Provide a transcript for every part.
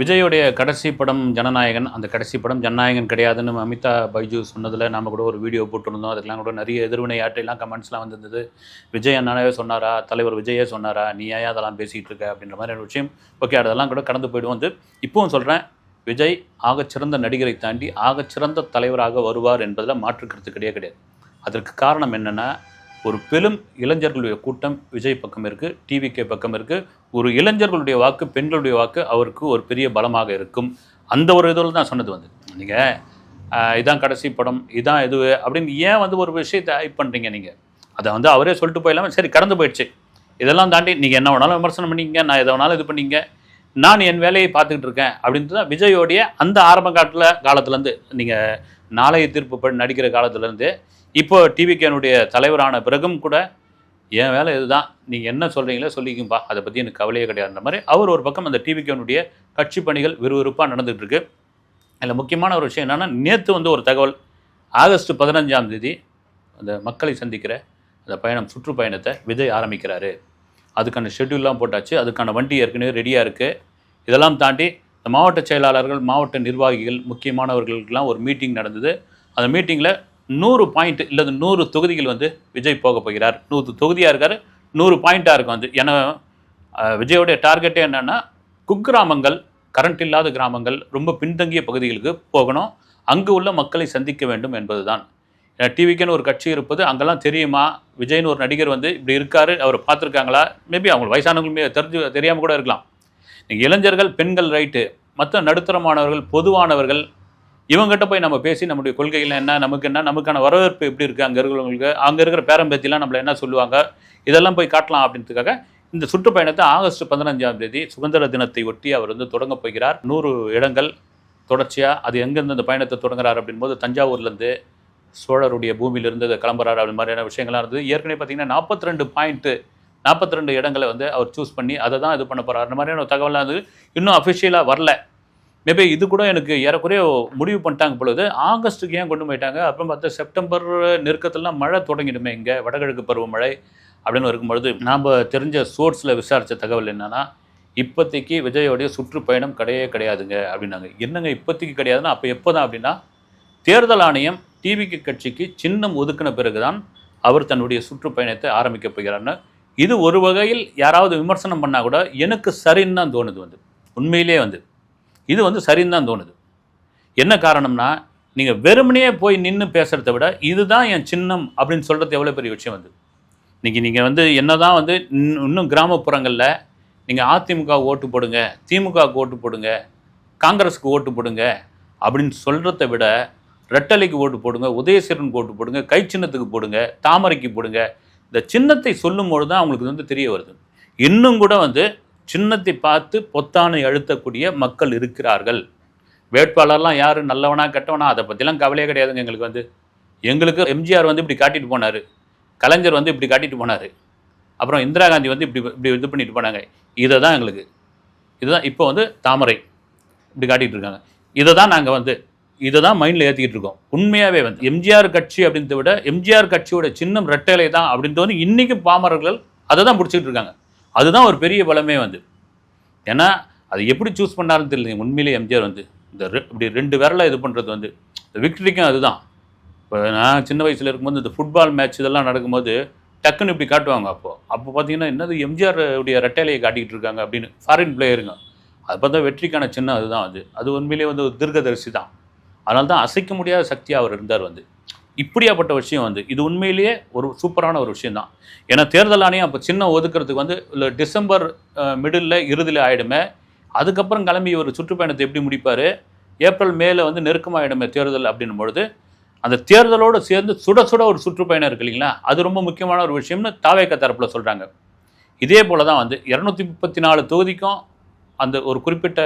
விஜயோடைய கடைசி படம் ஜனநாயகன். அந்த கடைசி படம் ஜனநாயகன் கிடையாதுன்னு அமிதா பைஜு சொன்னதில் நாம கூட ஒரு வீடியோ போட்டிருந்தோம். அதுக்கெல்லாம் கூட நிறைய எதிர்வினை ஆட்டையெல்லாம் கமெண்ட்ஸ்லாம் வந்திருந்தது. விஜய் அண்ணாவே சொன்னாரா? தலைவர் விஜயே சொன்னாரா? நீ ஏன் அதெல்லாம் பேசிகிட்டு இருக்க அப்படின்ற மாதிரி ஒரு விஷயம். ஓகே அதெல்லாம் கூட கடந்து போயிடும் வந்து இப்போவும் சொல்கிறேன் விஜய் ஆகச்சிறந்த நடிகரை தாண்டி ஆகச்சிறந்த தலைவராக வருவார் என்பதில் மாற்று கருத்து கிடையாது கிடையாது. அதற்கு காரணம் என்னென்னா ஒரு பெரும் இளைஞர்களுடைய கூட்டம் விஜய் பக்கம் இருக்குது டிவிகே பக்கம் இருக்குது ஒரு இளைஞர்களுடைய வாக்கு பெண்களுடைய வாக்கு அவருக்கு ஒரு பெரிய பலமாக இருக்கும். அந்த ஒரு இதில் தான் சொன்னது வந்து. நீங்கள் இதான் கடைசி படம் இதான் இது அப்படின்னு ஏன் வந்து ஒரு விஷயத்தை ஹைப் பண்ணுறீங்க நீங்கள் அதை வந்து அவரே சொல்லிட்டு போயிடலாம? சரி கடந்து போயிடுச்சு. இதெல்லாம் தாண்டி நீங்கள் என்ன வேணாலும் விமர்சனம் பண்ணிங்க நான் எதை வேணாலும் இது பண்ணீங்க. நான் என் வேலையை பார்த்துக்கிட்டு இருக்கேன் அப்படின்ட்டு தான் விஜயோடைய அந்த ஆரம்ப காலத்தில் காலத்துலேருந்து நீங்கள் நாளைய தீர்ப்பு படி நடிக்கிற காலத்துலேருந்து இப்போ டிவிகேனுடைய தலைவரான பிறகும் கூட என் வேலை இதுதான். நீங்கள் என்ன சொல்கிறீங்களோ சொல்லிக்கும்பா. அதை பற்றி எனக்கு கவலையே கிடையாதுன்ற மாதிரி அவர் ஒரு பக்கம் அந்த டிவிகேனுடைய கட்சி பணிகள் விறுவிறுப்பாக நடந்துகிட்ருக்கு அதில் முக்கியமான ஒரு விஷயம் என்னென்னா நேற்று வந்து ஒரு தகவல். ஆகஸ்ட் பதினஞ்சாம் தேதி அந்த மக்களை சந்திக்கிற அந்த பயணம் சுற்றுப்பயணத்தை விஜய் ஆரம்பிக்கிறாரு. அதுக்கான ஷெட்யூல்லாம் போட்டாச்சு. அதுக்கான வண்டி ஏற்கனவே ரெடியாக இருக்குது இதெல்லாம் தாண்டி இந்த மாவட்ட செயலாளர்கள் மாவட்ட நிர்வாகிகள் முக்கியமானவர்களுக்கெல்லாம் ஒரு மீட்டிங் நடந்தது. அந்த மீட்டிங்கில் நூறு பாயிண்ட் இல்லது நூறு தொகுதிகள் வந்து விஜய் போக போகிறார். நூறு தொகுதியாக இருக்கார் நூறு பாயிண்ட்டாக இருக்கும் வந்து. ஏன்னா விஜயோடைய டார்கெட்டே என்னென்னா குக்கிராமங்கள் கரண்ட் இல்லாத கிராமங்கள் ரொம்ப பின்தங்கிய பகுதிகளுக்கு போகணும். அங்கு உள்ள மக்களை சந்திக்க வேண்டும் என்பதுதான். ஏன்னா டிவிக்குன்னு ஒரு கட்சி இருப்பது அங்கெல்லாம் தெரியுமா? விஜய்னு ஒரு நடிகர் வந்து இப்படி இருக்கார் அவர் பார்த்துருக்காங்களா? மேபி அவங்க வயசானவங்களுமே தெரிஞ்சு தெரியாமல் கூட இருக்கலாம். நீங்கள் இளைஞர்கள் பெண்கள் ரைட்டு மற்ற நடுத்தரமானவர்கள் பொதுவானவர்கள் இவங்ககிட்ட போய் நம்ம பேசி நம்முடைய கொள்கைகள் என்ன நமக்கு என்ன நமக்கான வரவேற்பு எப்படி இருக்குது அங்கே இருக்கிறவங்களுக்கு அங்கே இருக்கிற பேரம்பேத்திலாம் நம்மளை என்ன சொல்லுவாங்க இதெல்லாம் போய் காட்டலாம் அப்படின்றதுக்காக இந்த சுற்றுப்பயணத்தை ஆகஸ்ட் பதினஞ்சாம் தேதி சுதந்திர தினத்தை ஒட்டி அவர் வந்து தொடங்க போகிறார். நூறு இடங்கள் தொடர்ச்சியாக அது எங்கேருந்து அந்த பயணத்தை தொடங்குறார் அப்படின்போது தஞ்சாவூர்லேருந்து சோழருடைய பூமியிலிருந்து அதை கிளம்புறாரு அப்படி மாதிரியான விஷயங்கள்லாம் இருந்தது ஏற்கனவே பார்த்தீங்கன்னா நாற்பத்தி ரெண்டு பாயிண்ட்டு நாற்பத்தி ரெண்டு இடங்களை வந்து அவர் சூஸ் பண்ணி அதை தான் இது பண்ண போகிறார் அந்த மாதிரியான தகவலாக தகவலாம் வந்து இன்னும் அஃபிஷியலாக வரல. மேபி இது கூட எனக்கு ஏறக்குறைய முடிவு பண்ணிட்டாங்க பொழுது ஆகஸ்ட்டுக்கு ஏன் கொண்டு போயிட்டாங்க? அப்புறம் பார்த்தா செப்டம்பர் நெருக்கத்துலாம் மழை தொடங்கிடுமே இங்கே வடகிழக்கு பருவமழை அப்படின்னு இருக்கும்பொழுது நாம் தெரிஞ்ச சோர்ஸில் விசாரித்த தகவல் என்னென்னா இப்போதைக்கு விஜயோடைய சுற்றுப்பயணம் கிடையவே கிடையாதுங்க அப்படின்னாங்க. என்னங்க இப்போதைக்கு கிடையாதுன்னா அப்போ எப்போ தான் அப்படின்னா தேர்தல் ஆணையம் டிவிக்கு கட்சிக்கு சின்னம் ஒதுக்கின பிறகுதான் அவர் தன்னுடைய சுற்றுப்பயணத்தை ஆரம்பிக்க போகிறார்னு. இது ஒரு வகையில் யாராவது விமர்சனம் பண்ணால் கூட எனக்கு சரின்னு தான் தோணுது வந்து. உண்மையிலே வந்து. இது வந்து சரின்னு தான் தோணுது. என்ன காரணம்னா நீங்கள் வெறுமனே போய் நின்று பேசுகிறத விட இதுதான் என் சின்னம் அப்படின்னு சொல்கிறது எவ்வளோ பெரிய விஷயம் வந்து இன்றைக்கி நீங்கள் வந்து என்ன தான் வந்து இன்னும் இன்னும் கிராமப்புறங்களில் நீங்கள் அதிமுக ஓட்டு போடுங்க திமுக ஓட்டு போடுங்க காங்கிரஸுக்கு ஓட்டு போடுங்க அப்படின்னு சொல்கிறத விட ரெட்டலைக்கு ஓட்டு போடுங்க உதயசீரனுக்கு ஓட்டு போடுங்க கை சின்னத்துக்கு போடுங்க தாமரைக்கு போடுங்க. இந்த சின்னத்தை சொல்லும்போது தான் அவங்களுக்கு வந்து தெரிய வருது. இன்னும் கூட வந்து சின்னத்தை பார்த்து பொத்தானை அழுத்தக்கூடிய மக்கள் இருக்கிறார்கள். வேட்பாளர்லாம் யார்? நல்லவனா கெட்டவனா? அதை பற்றிலாம் கவலையே கிடையாதுங்க எங்களுக்கு வந்து. எங்களுக்கு எம்ஜிஆர் வந்து இப்படி காட்டிட்டு போனார். கலைஞர் வந்து இப்படி காட்டிட்டு போனார். அப்புறம் இந்திரா காந்தி வந்து இப்படி இப்படி இது பண்ணிட்டு போனாங்க. இதை தான் எங்களுக்கு. இதுதான் இப்போ வந்து தாமரை. இப்படி காட்டிகிட்டு இருக்காங்க. இதை தான் நாங்கள் வந்து இதை தான் மைண்டில் ஏற்றிக்கிட்டு இருக்கோம். உண்மையாகவே வந்து எம்ஜிஆர் கட்சி அப்படின்றத விட எம்ஜிஆர் கட்சியோட சின்னம் ரெட்டலை தான் அப்படின்றது வந்து இன்றைக்கும் பாமரர்கள் அதை தான் பிடிச்சிக்கிட்டு இருக்காங்க. அதுதான் ஒரு பெரிய பலமே வந்து. ஏன்னா அது எப்படி சூஸ் பண்ணாருன்னு தெரியல. உண்மையிலே எம்ஜிஆர் வந்து இந்த ரெ- இப்படி ரெண்டு விரலை இது பண்ணுறது வந்து இந்த விக்டரிக்கும் அதுதான். இப்போ நான் சின்ன வயசில் இருக்கும்போது இந்த ஃபுட்பால் மேட்ச் இதெல்லாம் நடக்கும்போது டக்குன்னு இப்படி காட்டுவாங்க அப்போது அப்போ பார்த்தீங்கன்னா என்னது எம்ஜிஆர் உடைய ரெட்டையிலையை காட்டிக்கிட்டு இருக்காங்க அப்படின்னு ஃபாரின் பிளேயருங்க அது பார்த்தா வெற்றிக்கான சின்னம் அதுதான் அது. அது உண்மையிலேயே வந்து ஒரு தீர்க்கதரிசி தான் அதனால தான் அசைக்க முடியாத சக்தியாக அவர் இருந்தார் வந்து. இப்படியாப்பட்ட விஷயம் வந்து இது உண்மையிலேயே ஒரு சூப்பரான ஒரு விஷயம் தான் ஏன்னா தேர்தல் ஆணையம் அப்போ சின்ன ஒதுக்கிறதுக்கு வந்து இல்லை டிசம்பர் மிடில் இறுதியில் ஆகிடுமே அதுக்கப்புறம் கிளம்பி ஒரு சுற்றுப்பயணத்தை எப்படி முடிப்பார்? ஏப்ரல் மேல வந்து நெருக்கமாகிடுமே தேர்தல் அப்படின்னும் பொழுது அந்த தேர்தலோடு சேர்ந்து சுட சுட ஒரு சுற்றுப்பயணம் இருக்கு இல்லைங்களா? அது ரொம்ப முக்கியமான ஒரு விஷயம்னு தாவேக்க தரப்பில் சொல்கிறாங்க இதே போல தான் வந்து இரநூத்தி முப்பத்தி நாலு தொகுதிக்கும் அந்த ஒரு குறிப்பிட்ட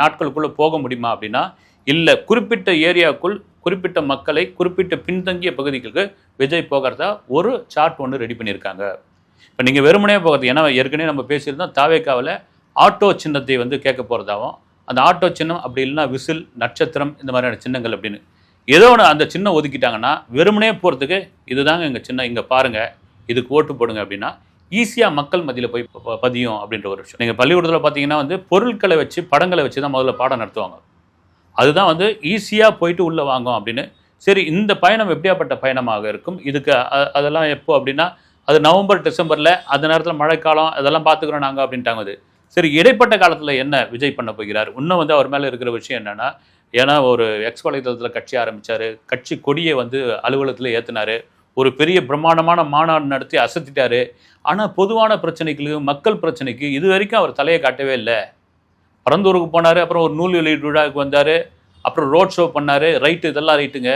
நாட்களுக்குள்ளே போக முடியுமா அப்படின்னா இல்லை குறிப்பிட்ட ஏரியாவுக்குள் குறிப்பிட்ட மக்களை குறிப்பிட்ட பின்தங்கிய பகுதிகளுக்கு விஜய் போகிறதா ஒரு சார்ட் ஒன்று ரெடி பண்ணியிருக்காங்க. இப்போ நீங்கள் வெறுமனே போகிறது ஏன்னா ஏற்கனவே நம்ம பேசியிருந்தோம் தாவேக்காவில் ஆட்டோ சின்னத்தை வந்து கேட்க போகிறதாவும் அந்த ஆட்டோ சின்னம் அப்படி இல்லைன்னா விசில் நட்சத்திரம் இந்த மாதிரியான சின்னங்கள் அப்படின்னு. ஏதோ ஒன்று அந்த சின்னம் ஒதுக்கிட்டாங்கன்னா வெறுமனே போகிறதுக்கு இதுதாங்க எங்கள் சின்னம் இங்கே பாருங்கள் இதுக்கு ஓட்டு போடுங்க அப்படின்னா ஈஸியாக மக்கள் மத்தியில் போய் பதியும் அப்படின்ற ஒரு விஷயம். நீங்கள் பள்ளிக்கூடத்தில் பார்த்தீங்கன்னா வந்து பொருட்களை வச்சு படங்களை வச்சு தான் முதல்ல பாடம் நடத்துவாங்க. அதுதான் வந்து ஈஸியாக போயிட்டு உள்ளே வாங்கும் அப்படின்னு. சரி இந்த பயணம் எப்படியாப்பட்ட பயணமாக இருக்கும்? இதுக்கு அதெல்லாம் எப்போ அப்படின்னா அது நவம்பர் டிசம்பரில் அந்த நேரத்தில் மழைக்காலம் அதெல்லாம் பார்த்துக்குறோம் நாங்கள் அப்படின்ட்டாங்க அது. சரி இடைப்பட்ட காலத்தில் என்ன விஜய் பண்ண போகிறார்? இன்னும் வந்து அவர் மேலே இருக்கிற விஷயம் என்னென்னா ஏன்னா ஒரு எக்ஸ் வலைதளத்தில் கட்சி ஆரம்பித்தார் கட்சி கொடியை வந்து அலுவலகத்தில் ஏற்றினார் ஒரு பெரிய பிரம்மாண்டமான மாநாடு நடத்தி அசத்திட்டாரு. ஆனால் பொதுவான பிரச்சனைகளுக்கு மக்கள் பிரச்சனைக்கு இது வரைக்கும் அவர் தலையை காட்டவே இல்லை. பரந்தூருக்கு போனார் அப்புறம் ஒரு நூல் வெளியீட்டு விழாவுக்கு வந்தார் அப்புறம் ரோட் ஷோ பண்ணார் ரைட்டு இதெல்லாம் ரைட்டுங்க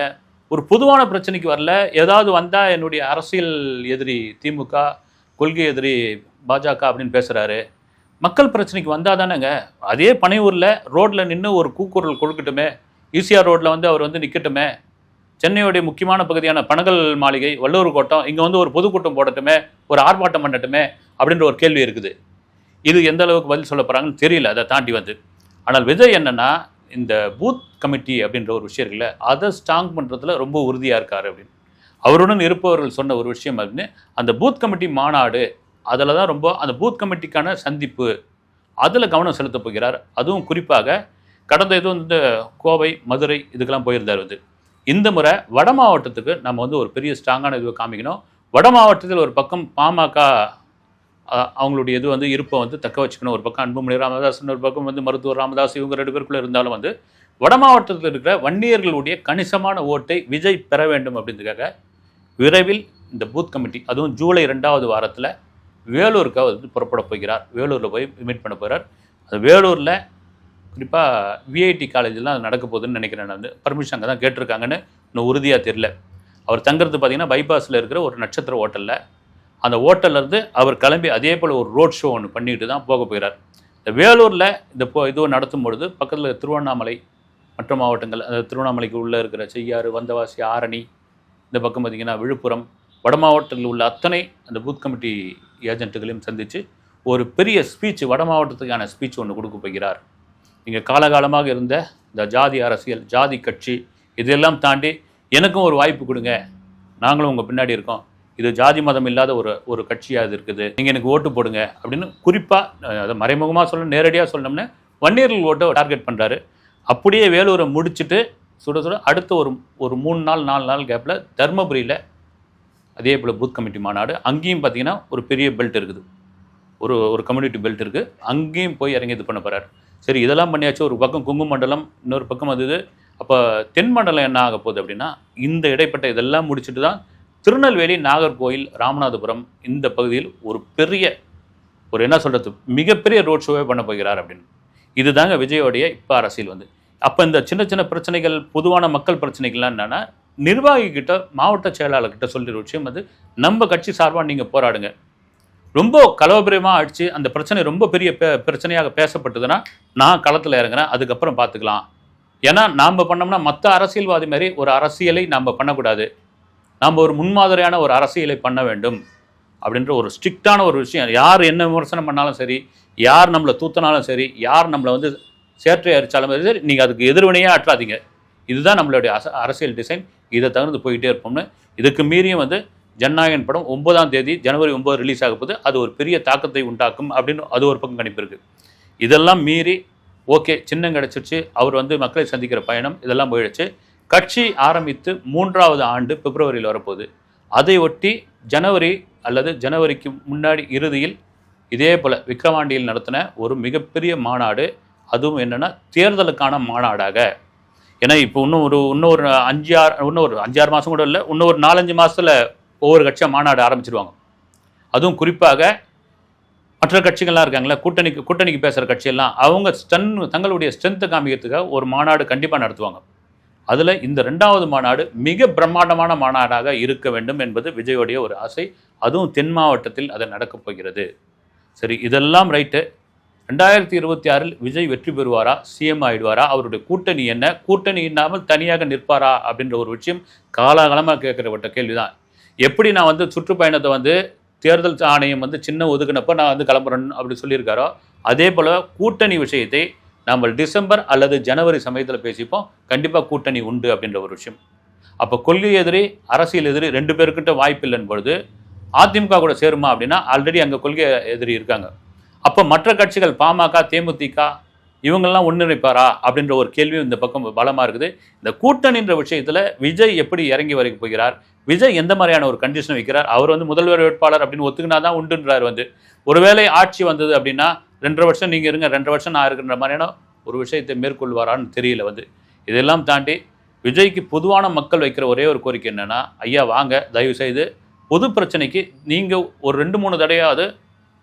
ஒரு பொதுவான பிரச்சனைக்கு வரல. ஏதாவது வந்தால் என்னுடைய அரசியல் எதிரி திமுக கொள்கை எதிரி பாஜக அப்படின்னு பேசுகிறாரு மக்கள் பிரச்சனைக்கு வந்தால் தானேங்க. அதே பனையூரில் ரோட்டில் நின்று ஒரு கூக்குரல் கொடுக்கட்டுமே. ஈசிஆர் ரோட்டில் வந்து அவர் வந்து நிற்கட்டுமே சென்னையுடைய முக்கியமான பகுதியான பனகல் மாளிகை வள்ளூர் கோட்டம் இங்கே வந்து ஒரு பொதுக்கூட்டம் போடட்டுமே ஒரு ஆர்ப்பாட்டம் பண்ணட்டுமே அப்படின்ற ஒரு கேள்வி இருக்குது. இது எந்த அளவுக்கு பதில் சொல்ல போகிறாங்கன்னு தெரியல அதை தாண்டி வந்து. ஆனால் விஜய் என்னென்னா இந்த பூத் கமிட்டி அப்படின்ற ஒரு விஷயம் இருக்குல்ல அதை ஸ்ட்ராங் பண்ணுறதுல ரொம்ப உறுதியாக இருக்கார் அப்படின்னு. அவருடன் இருப்பவர்கள் சொன்ன ஒரு விஷயம் அப்படின்னு அந்த பூத் கமிட்டி மாநாடு அதில் தான் ரொம்ப அந்த பூத் கமிட்டிக்கான சந்திப்பு அதில் கவனம் செலுத்தப் போகிறார். அதுவும் குறிப்பாக கடந்த இது இந்த கோவை மதுரை இதுக்கெல்லாம் போயிருந்தார் வந்து. இந்த முறை வட மாவட்டத்துக்கு நம்ம வந்து ஒரு பெரிய ஸ்ட்ராங்கான இதுவை காமிக்கணும். வட மாவட்டத்தில் ஒரு பக்கம் பாமக அவங்களுடைய இது வந்து இருப்பை வந்து தக்க வச்சுக்கணும். ஒரு பக்கம் அன்புமணி ராமதாசன் ஒரு பக்கம் வந்து மருத்துவர் ராமதாஸ் இவங்க ரெண்டு பேருக்குள்ளே இருந்தாலும் வந்து வட மாவட்டத்தில் இருக்கிற வன்னியர்களுடைய கணிசமான ஓட்டை விஜய் பெற வேண்டும் அப்படின்றதுக்காக விரைவில் இந்த பூத் கமிட்டி அதுவும் ஜூலை ரெண்டாவது வாரத்தில் வேலூருக்காக வந்து புறப்பட போகிறார். வேலூரில் போய் மீட் பண்ண போகிறார் அது வேலூரில் குறிப்பாக விஐடி காலேஜில் அது நடக்க போகுதுன்னு நினைக்கிறேன் நான் வந்து. பர்மிஷன் அங்கே தான் கேட்டிருக்காங்கன்னு இன்னும் உறுதியாக தெரில அவர் தங்குறது பார்த்தீங்கன்னா பைபாஸில் இருக்கிற ஒரு நட்சத்திர ஹோட்டலில் அந்த ஓட்டல்லேருந்து அவர் கிளம்பி அதே போல் ஒரு ரோட் ஷோ ஒன்று பண்ணிட்டு தான் போக போகிறார். இந்த வேலூரில் இந்த போ இதுவும் நடத்தும் பொழுது பக்கத்தில் திருவண்ணாமலை மற்ற மாவட்டங்கள் அந்த திருவண்ணாமலைக்கு உள்ளே இருக்கிற செய்யாறு வந்தவாசி ஆரணி இந்த பக்கம் பார்த்திங்கன்னா விழுப்புரம் வட மாவட்டத்தில் உள்ள அத்தனை அந்த பூத் கமிட்டி ஏஜென்ட்டுகளையும் சந்தித்து ஒரு பெரிய ஸ்பீச் வட மாவட்டத்துக்கான ஸ்பீச் ஒன்று கொடுக்க போகிறார். இங்கே காலகாலமாக இருந்த இந்த ஜாதி அரசியல் ஜாதி கட்சி இதெல்லாம் தாண்டி எனக்கும் ஒரு வாய்ப்பு கொடுங்க. நாங்களும் உங்கள் பின்னாடி இருக்கோம். இது ஜாதி மதம் இல்லாத ஒரு ஒரு கட்சியாக இது இருக்குது. நீங்கள் எனக்கு ஓட்டு போடுங்க அப்படின்னு குறிப்பாக அதை மறைமுகமாக சொல்ல நேரடியாக சொல்லணும்னா வன்னியர்கள் ஓட்டை டார்கெட் பண்ணுறாரு அப்படியே வேலூரை முடிச்சுட்டு சுட சுட அடுத்த ஒரு ஒரு மூணு நாள் நாலு நாள் கேப்பில் தர்மபுரியில் அதே போல் பூத் கமிட்டி மாநாடு. அங்கேயும் பார்த்தீங்கன்னா ஒரு பெரிய பெல்ட் இருக்குது. ஒரு ஒரு கம்யூனிட்டி பெல்ட் இருக்குது அங்கேயும் போய் இறங்கி இது பண்ண போகிறார் சரி இதெல்லாம் பண்ணியாச்சு. ஒரு பக்கம் குங்கு மண்டலம் இன்னொரு பக்கம் அது அப்போ தென் மண்டலம் என்ன ஆக போகுது அப்படின்னா இந்த இடைப்பட்ட இதெல்லாம் முடிச்சுட்டு தான் திருநெல்வேலி நாகர்கோயில் ராமநாதபுரம் இந்த பகுதியில் ஒரு பெரிய ஒரு என்ன சொல்கிறது மிகப்பெரிய ரோட் ஷோவே பண்ண போகிறார் அப்படின்னு. இதுதாங்க விஜயோடைய இப்போ அரசியல் வந்து. அப்போ இந்த சின்ன சின்ன பிரச்சனைகள் பொதுவான மக்கள் பிரச்சனைகள்லாம் என்னென்னா நிர்வாகி கிட்ட மாவட்ட செயலாளர்கிட்ட சொல்லிற விஷயம் வந்து நம்ம கட்சி சார்பாக நீங்கள் போராடுங்க. ரொம்ப கலவபிரியமாக அடிச்சு அந்த பிரச்சனை ரொம்ப பெரிய பே- பிரச்சனையாக பேசப்பட்டதுன்னா நான் களத்தில் இறங்குறேன் அதுக்கப்புறம் பார்த்துக்கலாம் ஏன்னா நாம் பண்ணோம்னா மற்ற அரசியல்வாதி மாதிரி ஒரு அரசியலை நாம் பண்ணக்கூடாது. நாம் ஒரு முன்மாதிரியான ஒரு அரசியலை பண்ண வேண்டும் அப்படின்ற ஒரு ஸ்ட்ரிக்டான ஒரு விஷயம். யார் என்ன விமர்சனம் பண்ணாலும் சரி யார் நம்மளை தூத்தினாலும் சரி யார் நம்மளை வந்து சேற்றை அரிச்சாலும் சரி நீங்கள் அதுக்கு எதிர்வினையே ஆற்றாதீங்க இதுதான் நம்மளுடைய அச அரசியல் டிசைன். இதை தகுந்து போயிட்டே இருப்போம்னு இதுக்கு மீறியும் வந்து ஜனநாயகன் படம் ஒன்பதாம் தேதி ஜனவரி ஒன்பது ரிலீஸ் ஆக அது ஒரு பெரிய தாக்கத்தை உண்டாக்கும் அப்படின்னு அது ஒரு பக்கம் கணிப்பு இருக்குது இதெல்லாம் மீறி ஓகே சின்னம் கிடச்சிருச்சு. அவர் வந்து மக்களை சந்திக்கிற பயணம் இதெல்லாம் போயிடுச்சு. கட்சி ஆரம்பித்து மூன்றாவது ஆண்டு பிப்ரவரியில் வரப்போகுது. அதை ஒட்டி ஜனவரி அல்லது ஜனவரிக்கு முன்னாடி இறுதியில் இதே போல் விக்ரவாண்டியில் நடத்தின ஒரு மிகப்பெரிய மாநாடு அதுவும் என்னென்னா தேர்தலுக்கான மாநாடாக. ஏன்னா இப்போ இன்னும் ஒரு இன்னும் ஒரு அஞ்சு ஆறு இன்னும் ஒரு அஞ்சாறு மாதம் கூட இல்லை இன்னும் ஒரு நாலஞ்சு மாதத்தில் ஒவ்வொரு கட்சியாக மாநாடு ஆரம்பிச்சிருவாங்க. அதுவும் குறிப்பாக மற்ற கட்சிகள்லாம் இருக்காங்களே கூட்டணிக்கு கூட்டணிக்கு பேசுகிற கட்சியெல்லாம் அவங்க ஸ்டன் தங்களுடைய ஸ்ட்ரென்த்தை காமிக்கிறதுக்காக ஒரு மாநாடு கண்டிப்பாக நடத்துவாங்க. அதில் இந்த ரெண்டாவது மாநாடு மிக பிரம்மாண்டமான மாநாடாக இருக்க வேண்டும் என்பது விஜயோடைய ஒரு ஆசை. அதுவும் தென் மாவட்டத்தில் அது நடக்கப் போகிறது. சரி இதெல்லாம் ரைட்டு. ரெண்டாயிரத்தி இருபத்தி ஆறில் விஜய் வெற்றி பெறுவாரா? சிஎம் ஆயிடுவாரா? அவருடைய கூட்டணி என்ன? கூட்டணி இல்லாமல் தனியாக நிற்பாரா? அப்படின்ற ஒரு விஷயம் காலாகாலமாக கேட்கிறப்பட்ட கேள்விதான். எப்படி நான் வந்து சுற்றுப்பயணத்தை வந்து தேர்தல் ஆணையம் வந்து சின்ன ஒதுக்குனப்போ நான் வந்து கிளம்புறேன் அப்படி சொல்லியிருக்காரோ அதே போல் கூட்டணி விஷயத்தை நம்ம டிசம்பர் அல்லது ஜனவரி சமயத்தில் பேசிப்போம். கண்டிப்பாக கூட்டணி உண்டு அப்படின்ற ஒரு விஷயம். அப்போ கொள்கை எதிரி அரசியல் எதிரி ரெண்டு பேருக்கிட்ட வாய்ப்பு இல்லைன்னு பொழுது அதிமுக கூட சேருமா அப்படின்னா ஆல்ரெடி அங்கே கொள்கை எதிரி இருக்காங்க. அப்போ மற்ற கட்சிகள் பாமக தேமுதிக இவங்கெல்லாம் ஒன்றிணைப்பாரா அப்படின்ற ஒரு கேள்வியும் இந்த பக்கம் பலமாக இருக்குது. இந்த கூட்டணின்ற விஷயத்தில் விஜய் எப்படி இறங்கி வர போகிறார்? விஜய் எந்த மாதிரியான ஒரு கண்டிஷன் வைக்கிறார்? அவர் வந்து முதல்வர் வேட்பாளர் அப்படின்னு ஒத்துக்கினா தான் உண்டுன்றார் வந்து. ஒருவேளை ஆட்சி வந்தது அப்படின்னா ரெண்டரை வருஷம் நீங்கள் இருங்க ரெண்டரை வருஷம் நான் இருக்கின்ற மாதிரியான ஒரு விஷயத்தை மேற்கொள்வாரான்னு தெரியல வந்து. இதெல்லாம் தாண்டி விஜய்க்கு பொதுவான மக்கள் வைக்கிற ஒரே ஒரு கோரிக்கை என்னென்னா ஐயா வாங்க தயவு செய்து பொது பிரச்சனைக்கு நீங்கள் ஒரு ரெண்டு மூணு தடையாவது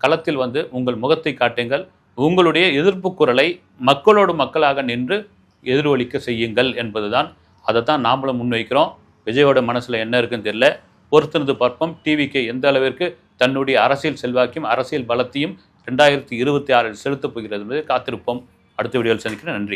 களத்தில் வந்து உங்கள் முகத்தை காட்டுங்கள். உங்களுடைய எதிர்ப்பு குரலை மக்களோடு மக்களாக நின்று எதிரொலிக்க செய்யுங்கள் என்பது தான் அதை தான் நாமளும் முன்வைக்கிறோம். விஜயோட மனசில் என்ன இருக்குன்னு தெரியல. பொறுத்திருந்து பார்ப்போம். டிவிக்கு எந்த அளவிற்கு தன்னுடைய அரசியல் செல்வாக்கையும் அரசியல் பலத்தையும் ரெண்டாயிரத்தி இருபத்தி ஆறில் செலுத்தப் போகிறது என்பதை காத்திருப்போம். அடுத்த வீடியோவில் சந்திக்கிறேன். நன்றி.